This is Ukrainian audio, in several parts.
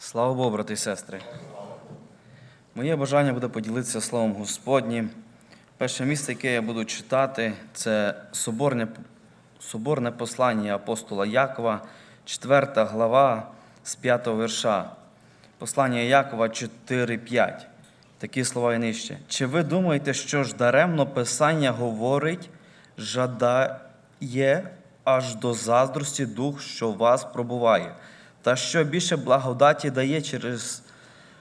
Слава Богу, брати і сестри. Моє бажання буде поділитися Словом Господнім. Перше місце, яке я буду читати, це соборне, соборне послання апостола Якова, 4 глава з 5 верша. Послання Якова 4.5. Такі слова і нижче. Чи ви думаєте, що ж даремно Писання говорить, жадає аж до заздрості дух, що вас пробуває, та що більше благодаті дає через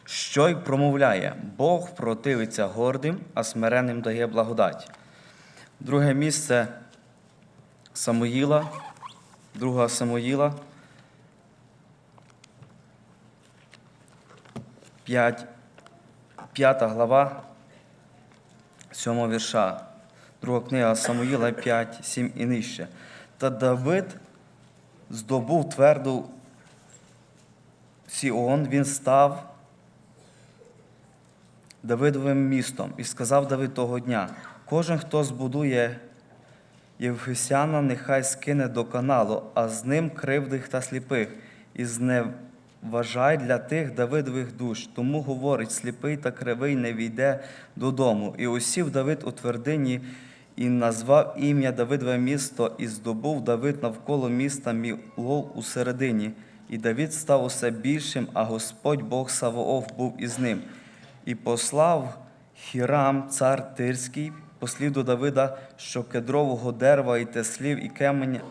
що й промовляє? Бог противиться гордим, а смиренним дає благодать. Друге місце Самуїла, друга Самуїла, 5, 5 глава, 7 вірша. Друга книга Самуїла 5, 7 і нижче. Та Давид здобув тверду Сіон, він став Давидовим містом і сказав Давид того дня: кожен, хто збудує Євгесяна, нехай скине до каналу, а з ним кривдих та сліпих, і зневажай для тих Давидових душ. Тому говорить, сліпий та кривий не війде додому. І усів Давид у твердині і назвав ім'я Давидове місто, і здобув Давид навколо міста Мілов у середині. І Давид став усе більшим, а Господь Бог Саваоф був із ним. І послав Хірам, цар Тирський, послів до Давида, що кедрового дерева і теслів, і каменя,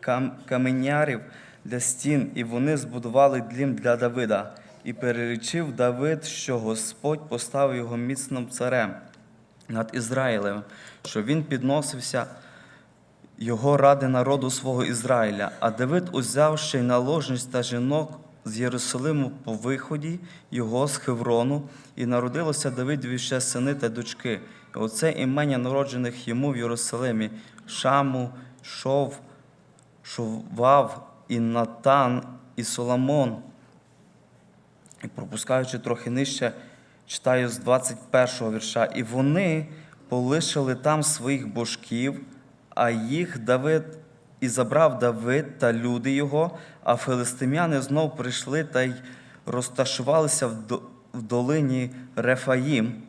кам, каменярів для стін, і вони збудували дім для Давида. І переречив Давид, що Господь поставив його міцним царем над Ізраїлем, що він підносився його ради народу свого Ізраїля. А Давид, узявши наложність та жінок з Єрусалиму по виході його з Хеврону, і народилося Давидові ще сини та дочки. І оце імення народжених йому в Єрусалимі Шаму, Шов, Шовав, і Натан, і Соломон. І пропускаючи трохи нижче, читаю з 21 вірша. І вони полишили там своїх божків, а їх Давид і забрав Давид та люди його, а филистимляни знов прийшли та й розташувалися в долині Рефаїм,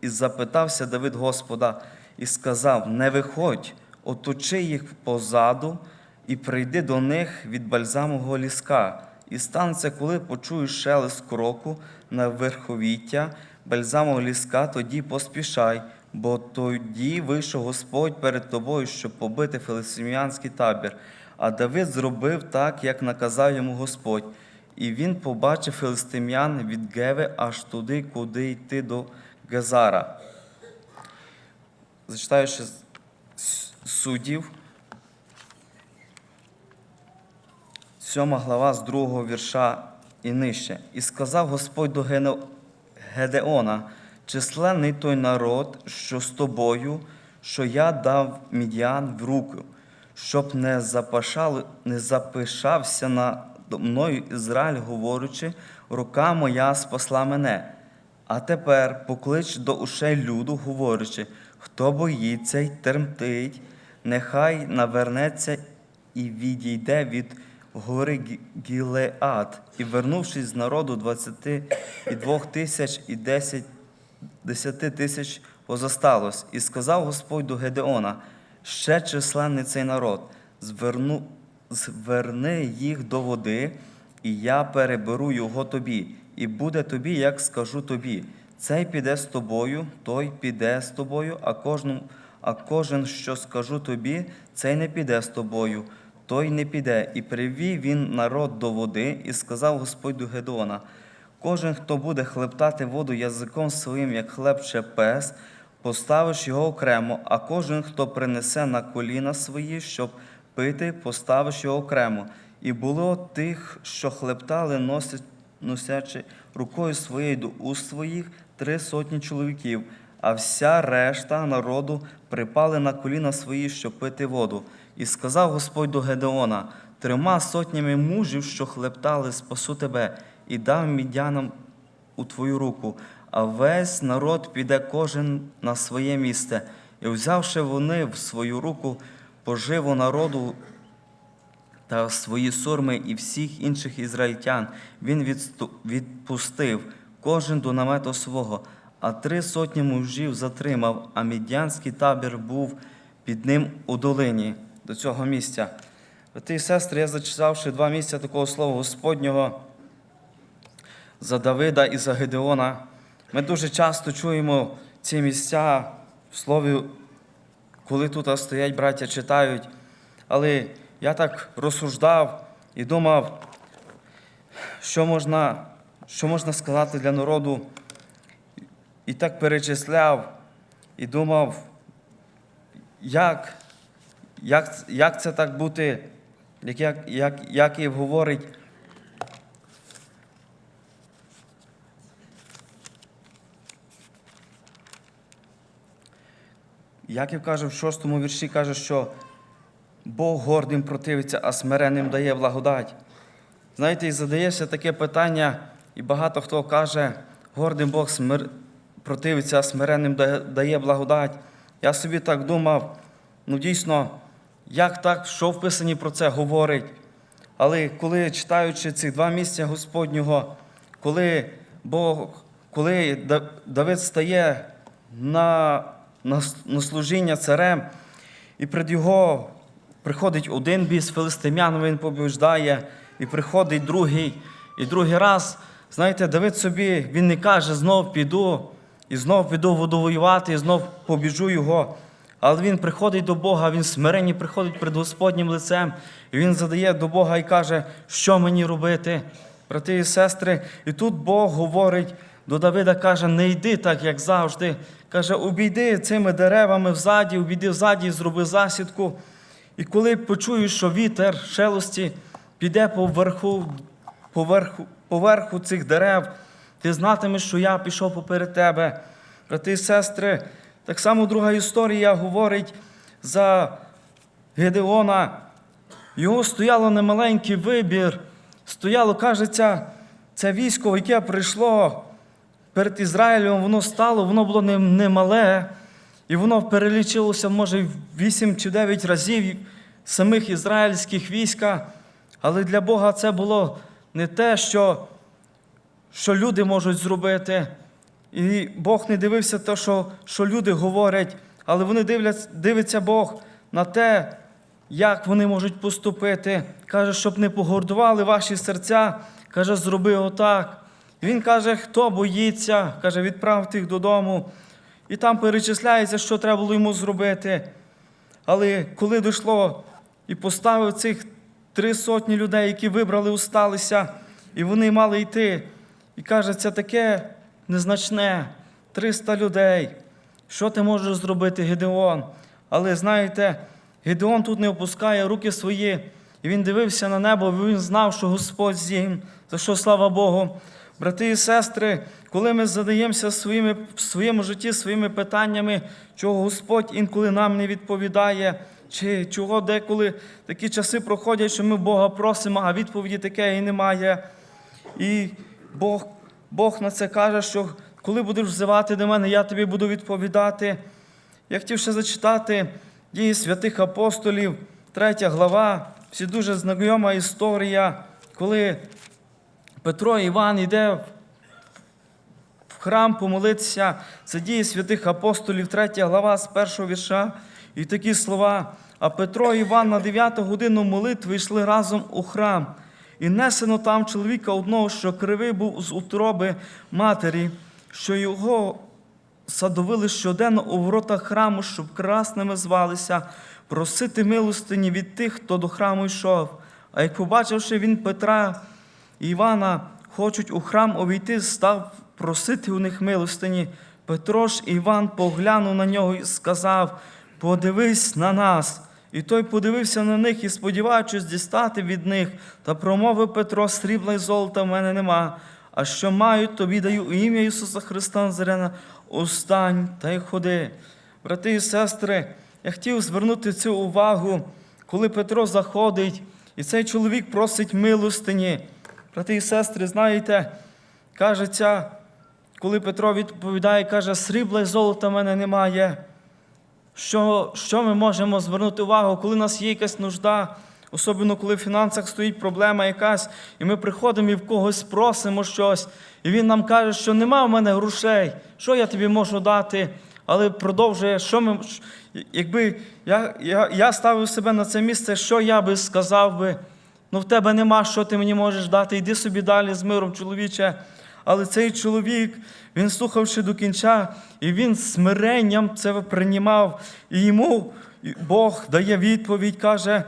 і запитався Давид Господа, і сказав: Не виходь, оточи їх позаду, і прийди до них від бальзамового ліска. І станеться, коли почуєш шелест кроку на верховіття бальзамового ліска, тоді поспішай, бо тоді вийшов Господь перед тобою, щоб побити филистимлянський табір. А Давид зробив так, як наказав йому Господь. І він побачив филистимлян від Геви аж туди, куди йти до Гезара. Зачитаю ще суддів. Сьома глава з другого вірша і нижче. І сказав Господь до Гедеона, численний той народ, що з тобою, що я дав мідян в руку, щоб не, не запишався надо мною Ізраїль, говорячи, рука моя спасла мене. А тепер поклич до ушей люду, говорячи, хто боїться й тремтить, нехай навернеться і відійде від гори Гі- Гілеад, і вернувшись з народу 22 тисяч і 10, 10 тисяч позосталось. І сказав Господь до Гедеона, ще численний цей народ, зверну, зверни їх до води, і я переберу його тобі, і буде тобі, як скажу тобі. Цей піде з тобою, той піде з тобою, а кожному, а кожен, що скажу тобі, цей не піде з тобою, той не піде. І привів він народ до води, і сказав Господь до Гедеона, Кожен, хто буде хлептати воду язиком своїм, як хлебче пес, поставиш його окремо, а кожен, хто принесе на коліна свої, щоб пити, поставиш його окремо. І було тих, що хлептали, носять, носячи рукою своєю до уст своїх, три сотні чоловіків, а вся решта народу припали на коліна свої, щоб пити воду. І сказав Господь до Гедеона, трьома сотнями мужів, що хлептали, спасу тебе, і дав мідянам у твою руку, а весь народ піде кожен на своє місце. І взявши вони в свою руку поживу народу та свої сурми і всіх інших ізраїльтян він відпустив кожен до намету свого, а три сотні мужів затримав, а мідянський табір був під ним у долині до цього місця. Брати і сестри, я зачитавши два місця такого слова Господнього за Давида і за Гедеона. Ми дуже часто чуємо ці місця в слові, коли тут стоять браття, читають. Але я так розсуждав і думав, що можна, що можна сказати для народу. І так перечисляв і думав, як, як, як це так бути, як, як, як, як і говорить. Яків каже в шостому вірші, каже, що Бог гордим противиться, а смиренним дає благодать. Знаєте, і задається таке питання, і багато хто каже, гордим Бог смир... противиться, а смиренним дає- благодать. Я собі так думав, ну дійсно, як так, що в Писанні про це говорить. Але коли читаючи ці два місця Господнього, коли Бог, коли Давид стає на, на, служіння царем, і пред його приходить один біс филистимян, він побіждає, і приходить другий. І другий раз, знаєте, Давид собі, він не каже, знов піду, і знов піду воду воювати, і знов побіжу його. Але він приходить до Бога, він смиренні приходить перед Господнім лицем, і він задає до Бога і каже, що мені робити, брати і сестри. І тут Бог говорить до Давида, каже, не йди так, як завжди. Каже, обійди цими деревами взаді, обійди взаді зроби засідку. І коли почуєш, що вітер шелості піде по верху, по верху, по верху цих дерев, ти знатимеш, що я пішов поперед тебе. Брати і сестри, так само друга історія говорить за Гедеона. Його стояло немаленький вибір. Стояло, кажеться, це військо, яке прийшло перед Ізраїлем, воно стало, воно було немале, і воно перелічилося, може, 8 чи 9 разів самих ізраїльських війська. Але для Бога це було не те, що, що люди можуть зробити. І Бог не дивився те, що, що люди говорять, але вони дивляться, дивиться Бог на те, як вони можуть поступити. Каже, щоб не погордували ваші серця. Каже, зроби отак. Він каже, хто боїться, каже, відправте їх додому. І там перечисляється, що треба було йому зробити. Але коли дійшло і поставив цих три сотні людей, які вибрали, усталися, і вони мали йти. І каже, це таке незначне, 300 людей. Що ти можеш зробити, Гедеон? Але знаєте, Гедеон тут не опускає руки свої, і він дивився на небо, бо він знав, що Господь з ним, за що слава Богу. Брати і сестри, коли ми задаємося своїми, в своєму житті своїми питаннями, чого Господь інколи нам не відповідає, чи чого деколи такі часи проходять, що ми Бога просимо, а відповіді таке і немає. І Бог, Бог на це каже, що коли будеш взивати до мене, я тобі буду відповідати. Я хотів ще зачитати дії святих апостолів, третя глава, всі дуже знайома історія, коли Петро і Іван йде в храм помолитися. Це дії святих апостолів, третя глава з першого вірша. І такі слова. А Петро і Іван на дев'яту годину молитви йшли разом у храм. І несено там чоловіка одного, що кривий був з утроби матері, що його садовили щоденно у воротах храму, щоб красними звалися, просити милостині від тих, хто до храму йшов. А як побачивши він Петра Івана, хочуть у храм увійти, став просити у них милостині. Петро ж Іван поглянув на нього і сказав: Подивись на нас. І той подивився на них і, сподіваючись дістати від них, та промовив Петро, срібла й золота в мене нема. А що маю, тобі даю у ім'я Ісуса Христа Назарена, устань та й ходи. Брати і сестри, я хотів звернути цю увагу, коли Петро заходить, і цей чоловік просить милостині. Брати і сестри, знаєте, кажеться, коли Петро відповідає, каже, срібла й золота в мене немає. Що, що ми можемо звернути увагу, коли у нас є якась нужда Особливо, коли в фінансах стоїть проблема якась, і ми приходимо і в когось просимо щось, і він нам каже, що нема в мене грошей, що я тобі можу дати, але продовжує, що ми. Якби я, я, я ставив себе на це місце, що я би сказав би, ну в тебе нема, що ти мені можеш дати, йди собі далі з миром, чоловіче. Але цей чоловік, він слухавши до кінця, і він смиренням це приймав, і йому Бог дає відповідь, каже,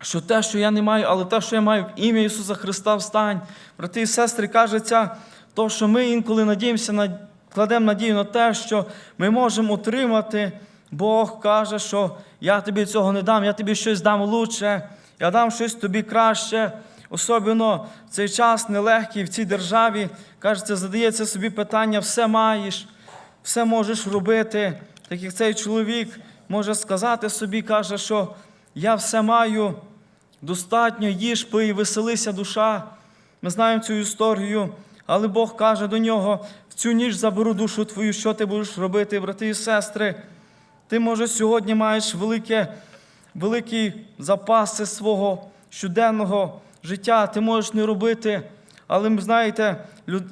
що те, що я не маю, але те, що я маю в ім'я Ісуса Христа, встань. Брати і сестри, кажеться, то, що ми інколи надіємося кладемо надію на те, що ми можемо отримати. Бог каже, що я тобі цього не дам, я тобі щось дам лучше, я дам щось тобі краще. Особливо в цей час нелегкий в цій державі, кажеться, задається собі питання, все маєш, все можеш робити. Так як цей чоловік може сказати собі, каже, що я все маю, достатньо, їж, пий, веселися душа. Ми знаємо цю історію, але Бог каже до нього: в цю ніч заберу душу твою, що ти будеш робити, брати і сестри. Ти, може, сьогодні маєш велике, великі запаси свого щоденного життя, ти можеш не робити. Але знаєте,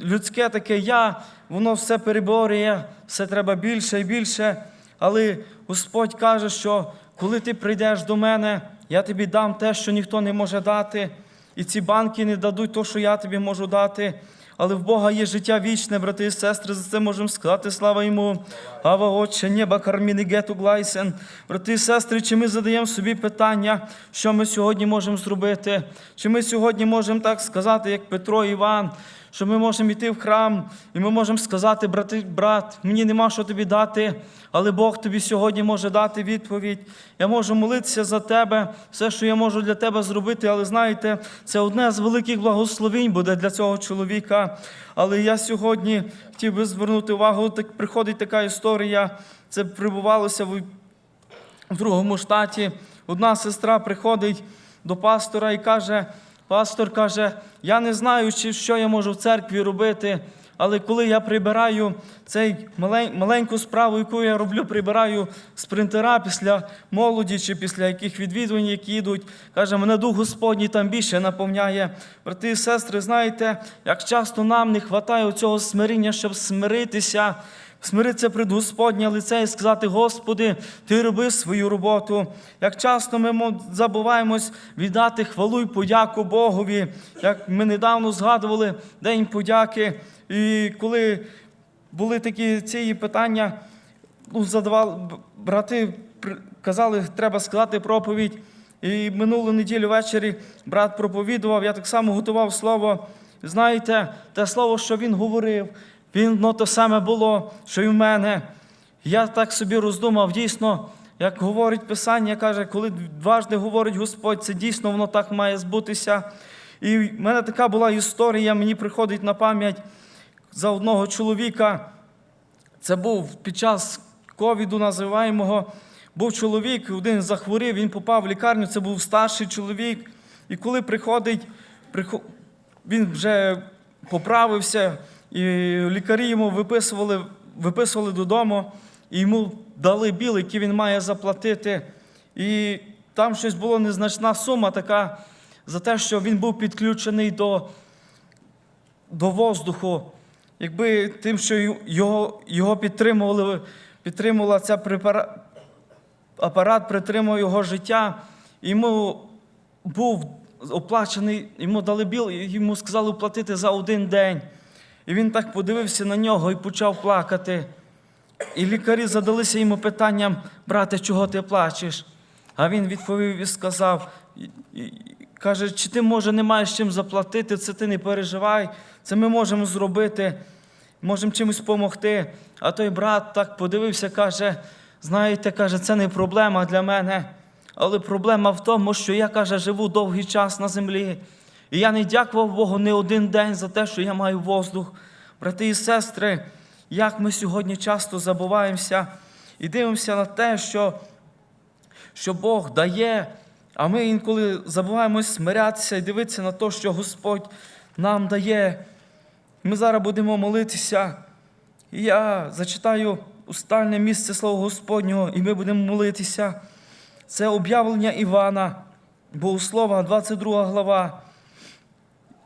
людське таке я, воно все переборює, все треба більше і більше. Але Господь каже, що коли ти прийдеш до мене, я тобі дам те, що ніхто не може дати. І ці банки не дадуть те, що я тобі можу дати. Але в Бога є життя вічне, брати і сестри, за це можемо сказати, слава йому. Ава Отче, неба карміни гету глайсен. Брати і сестри, чи ми задаємо собі питання, що ми сьогодні можемо зробити? Чи ми сьогодні можемо так сказати, як Петро Іван, що ми можемо йти в храм, і ми можемо сказати, брати, брат, мені нема що тобі дати, але Бог тобі сьогодні може дати відповідь. Я можу молитися за тебе, все, що я можу для тебе зробити, але знаєте, це одне з великих благословень буде для цього чоловіка. Але я сьогодні хотів би звернути увагу, так приходить така історія. Це прибувалося в другому штаті одна сестра приходить до пастора і каже: пастор каже, я не знаю, що я можу в церкві робити, але коли я прибираю цей маленьку справу, яку я роблю, прибираю з принтера після молоді чи після яких відвідувань, які йдуть, каже, мене Дух Господній там більше наповняє. Брати і сестри, знаєте, як часто нам не вистачає цього смирення, щоб смиритися смиритися перед Господнє лице і сказати, Господи, Ти роби свою роботу. Як часто ми забуваємось віддати хвалу і подяку Богові, як ми недавно згадували День подяки, і коли були такі ці питання, ну, задавали, брати казали, треба сказати проповідь. І минулу неділю ввечері брат проповідував, я так само готував слово. Знаєте, те слово, що він говорив, він то саме було, що й в мене. Я так собі роздумав, дійсно, як говорить Писання, каже, коли дважди говорить Господь, це дійсно воно так має збутися. І в мене така була історія, мені приходить на пам'ять за одного чоловіка. Це був під час ковіду, називаємого. Був чоловік, один захворів, він попав в лікарню, це був старший чоловік. І коли приходить, прихо- він вже поправився, і лікарі йому виписували, виписували додому, і йому дали біл, який він має заплатити. І там щось була незначна сума така за те, що він був підключений до до воздуху, якби тим, що його, його підтримували, підтримувала ця препара... апарат, притримував його життя, йому був оплачений, йому дали біл, йому сказали оплатити за один день. І він так подивився на нього і почав плакати. І лікарі задалися йому питанням, брате, чого ти плачеш? А він відповів і сказав, каже, чи ти, може, не маєш чим заплатити, це ти не переживай, це ми можемо зробити, можемо чимось допомогти. А той брат так подивився, каже, знаєте, каже, це не проблема для мене. Але проблема в тому, що я, каже, живу довгий час на землі. І я не дякував Богу не один день за те, що я маю воздух. Брати і сестри, як ми сьогодні часто забуваємося і дивимося на те, що, що Бог дає, а ми інколи забуваємось смирятися і дивитися на те, що Господь нам дає. Ми зараз будемо молитися. І я зачитаю устальне місце Слова Господнього, і ми будемо молитися. Це об'явлення Івана, Богослова, 22 глава.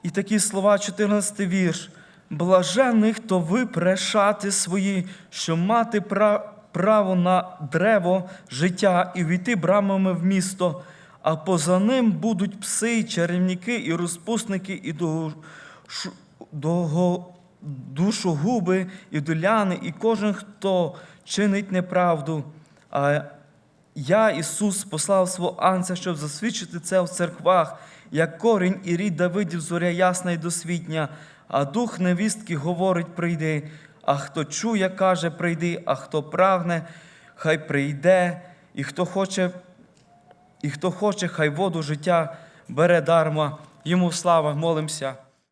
І такі слова, 14 вірш. Блажений, хто випре шати свої, щоб мати право на древо життя і війти брамами в місто, а поза ним будуть пси, чарівники, і розпусники, і душогуби, і доляни, і кожен, хто чинить неправду. А я, Ісус, послав свого анця, щоб засвідчити це в церквах, як корінь і рід Давидів, зоря ясна і досвітня, а дух невістки говорить: прийди. А хто чує, каже, прийди, а хто прагне, хай прийде, і хто хоче, і хто хоче, хай воду життя бере дарма. Йому слава, молимося.